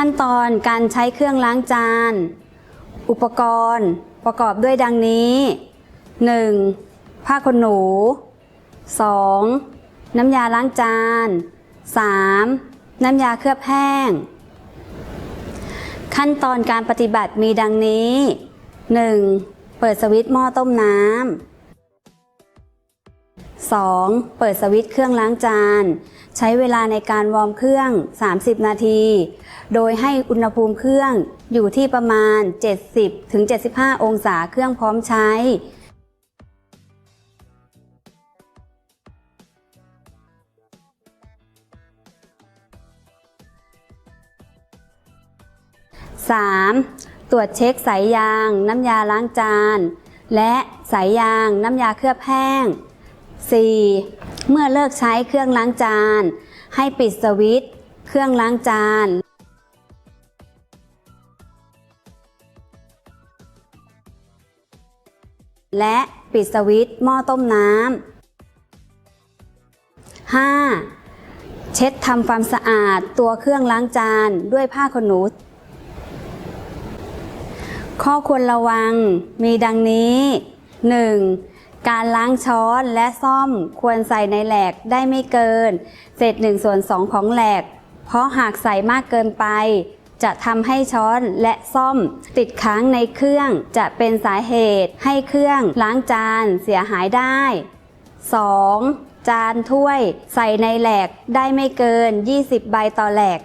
ขั้นตอนการใช้เครื่องล้างจาน อุปกรณ์ประกอบด้วยดังนี้ 1. ผ้าขนหนู 2. น้ำยาล้างจาน 3. น้ำยาเคลือบแห้ง ขั้นตอนการปฏิบัติมีดังนี้ 1. เปิดสวิตช์หม้อต้มน้ำ 2. เปิดสวิตช์เครื่องล้างจาน ใช้เวลาในการวอร์มเครื่อง 30 นาที โดยให้อุณหภูมิเครื่องอยู่ที่ประมาณ 70-75 องศาเครื่องพร้อมใช้ 3. ตรวจเช็คสายยาง น้ำยาล้างจาน และสายยาง น้ำยาเคลือบแห้ง 4. เมื่อเลิกใช้เครื่องล้างจาน ให้ปิดสวิตช์เครื่องล้างจาน และปิดสวิตช์หม้อต้มน้ำ 5. เช็ดทำความสะอาดตัวเครื่องล้างจานด้วยผ้าขนหนู ข้อควรระวังมีดังนี้ 1. การล้างช้อนและซ่อมควรใส่ในแหลกได้ไม่เกิน เศษ1ส่วน2ของแหลก เพราะหากใส่มากเกินไป จะทำให้ช้อนและซ่อม ติดค้างในเครื่องจะเป็นสาเหตุให้เครื่องล้างจานเสียหายได้ 2. จานถ้วยใส่ในแหลกได้ไม่เกิน 20 ใบต่อแหลก